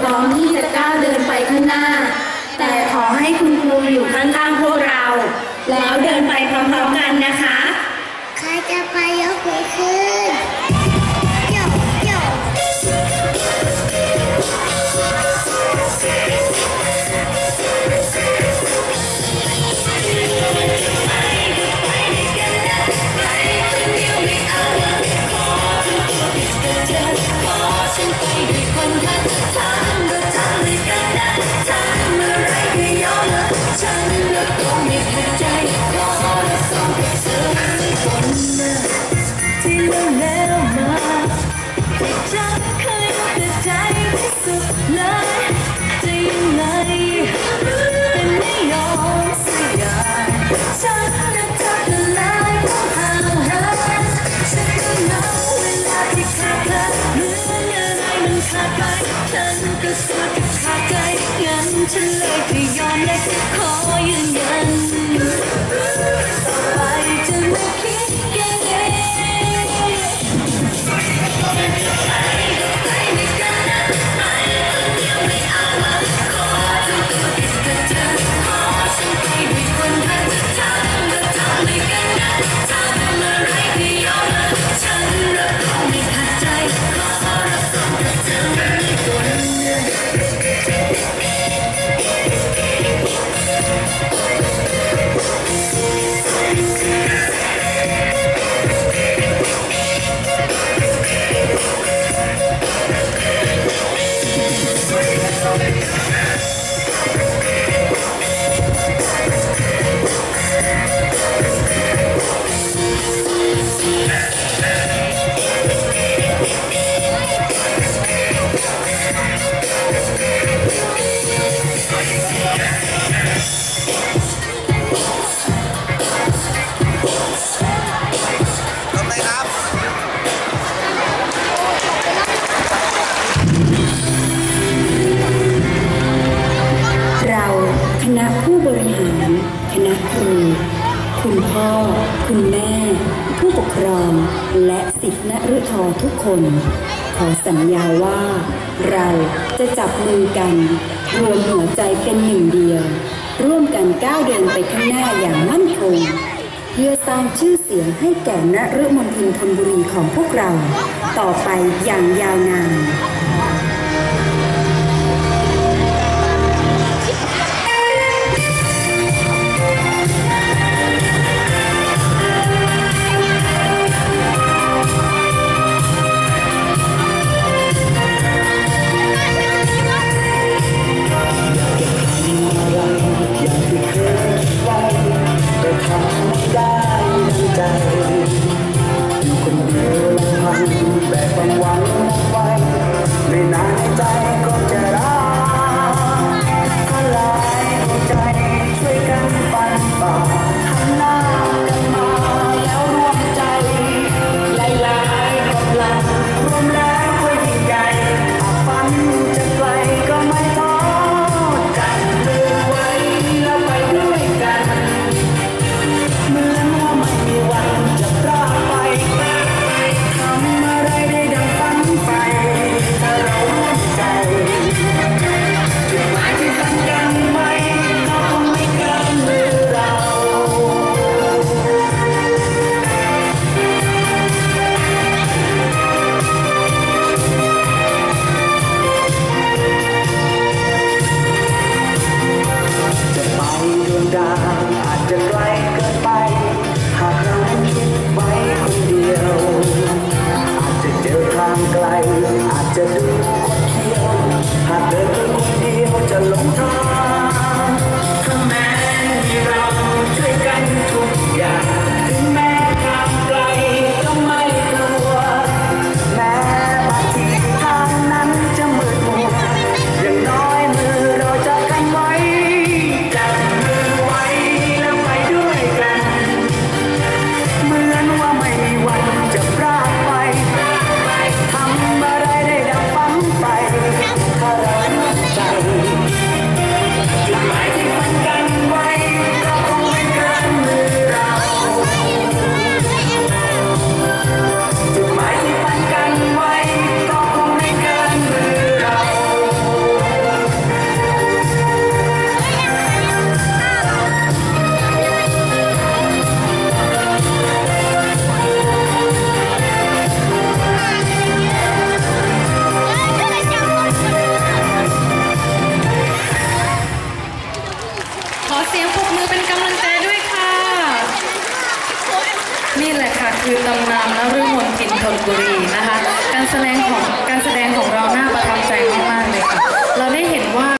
พร้อมที่จะก้าวเดินไปข้างหน้า แต่ขอให้คุณครูอยู่ข้างๆพวกเรา แล้วเดินไปพร้อมๆกันนะ to live beyond this. Call you คุณแม่ ผู้ปกครอง และสิทธิ์นรุทอทุกคน ขอสัญญาว่า เราจะจับมือกัน รวมหัวใจเป็นหนึ่งเดียว ร่วมกันก้าวเดินไปข้างหน้าอย่างมั่นคงเพื่อสร้างชื่อเสียงให้แก่นฤมนทินธนบุรีของพวกเรา ต่อไปอย่างยาวนาน ขอเสียงปรบมือเป็นกำลังใจด้วยค่ะ นี่แหละค่ะคือตำนานนฤมลกินทนบุรีนะคะ การแสดงของการแสดงของเราหน้าประทับใจ